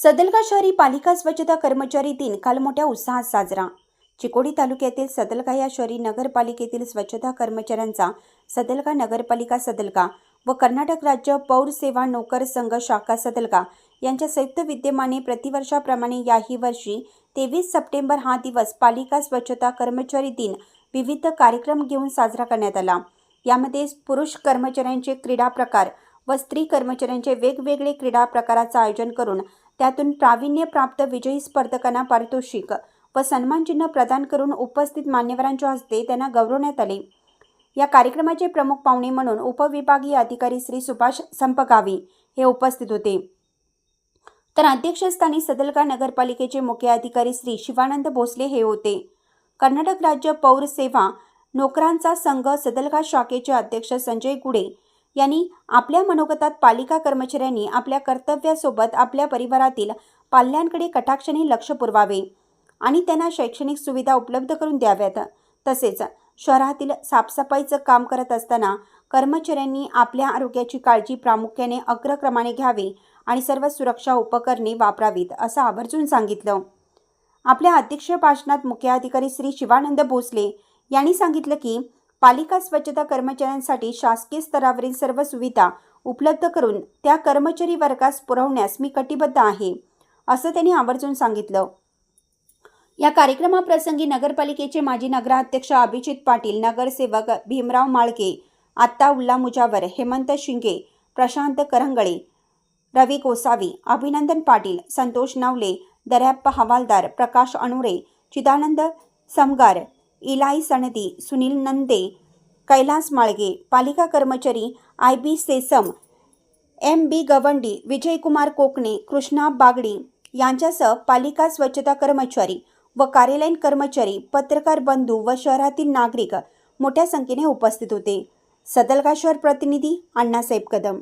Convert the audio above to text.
सदलगा शहरी पालिका स्वच्छता कर्मचारी दिन काल मोठ्या उत्साहात साजरा. चिकोडी तालुक्यातील सदलगा या शहरी नगरपालिकेतील स्वच्छता कर्मचाऱ्यांचा सदलगा नगरपालिका सदलगा व कर्नाटक राज्य पौर सेवा नोकर संघ शाखा सदलगा यांच्या संयुक्त विद्यमाने प्रतिवर्षाप्रमाणे याही वर्षी तेवीस सप्टेंबर हा दिवस पालिका स्वच्छता कर्मचारी दिन विविध कार्यक्रम घेऊन साजरा करण्यात आला. यामध्ये पुरुष कर्मचाऱ्यांचे क्रीडा प्रकार व स्त्री कर्मचाऱ्यांचे वेगवेगळे क्रीडा प्रकाराचं आयोजन करून त्यातून प्राविण्यप्राप्त विजयी स्पर्धकांना पारितोषिक व सन्मानचिन्ह प्रदान करून उपस्थित मान्यवरांच्या हस्ते त्यांना गौरवण्यात आले. या कार्यक्रमाचे प्रमुख पाहुणे म्हणून उपविभागीय अधिकारी श्री सुभाष संपगावी हे उपस्थित होते. तर अध्यक्षस्थानी सदलगा नगरपालिकेचे मुख्य अधिकारी श्री शिवानंद भोसले हे होते. कर्नाटक राज्य पौर सेवा नोकरांचा संघ सदलगा शाखेचे अध्यक्ष संजय गुडे यांनी आपल्या मनोगतात पालिका कर्मचाऱ्यांनी आपल्या कर्तव्यासोबत आपल्या परिवारातील पाल्यांकडे कटाक्षाने लक्ष पुरवावे आणि त्यांना शैक्षणिक सुविधा उपलब्ध करून द्याव्यात. तसेच शहरातील साफसफाईचं काम करत असताना कर्मचाऱ्यांनी आपल्या आरोग्याची काळजी प्रामुख्याने अग्रक्रमाने घ्यावी आणि सर्व सुरक्षा उपकरणे वापरावीत असं आवर्जून सांगितलं. आपल्या अध्यक्ष भाषणात मुख्याधिकारी श्री शिवानंद भोसले यांनी सांगितलं की पालिका स्वच्छता कर्मचाऱ्यांसाठी शासकीय स्तरावरील सर्व सुविधा उपलब्ध करून त्या कर्मचारी वर्गास पुरवण्यास मी कटिबद्ध आहे असं त्यांनी आवर्जून सांगितलं. या कार्यक्रमाप्रसंगी नगरपालिकेचे माजी नगराध्यक्ष अभिजित पाटील नगरसेवक भीमराव माळके आत्ताउल्ला मुजावर हेमंत शिंगे प्रशांत करंगळे रवी गोसावी अभिनंदन पाटील संतोष नवले दर्याप्पा हवालदार प्रकाश अणुरे चिदानंद समगार इलाई सनदी सुनील नंदे कैलास माळगे पालिका कर्मचारी आय बी सेसम एम बी गवंडी विजयकुमार कोकणे कृष्णा बागडी यांच्यासह पालिका स्वच्छता कर्मचारी व कार्यालयीन कर्मचारी पत्रकार बंधू व शहरातील नागरिक मोठ्या संख्येने उपस्थित होते. सदलगा शहर प्रतिनिधी अण्णासाहेब कदम.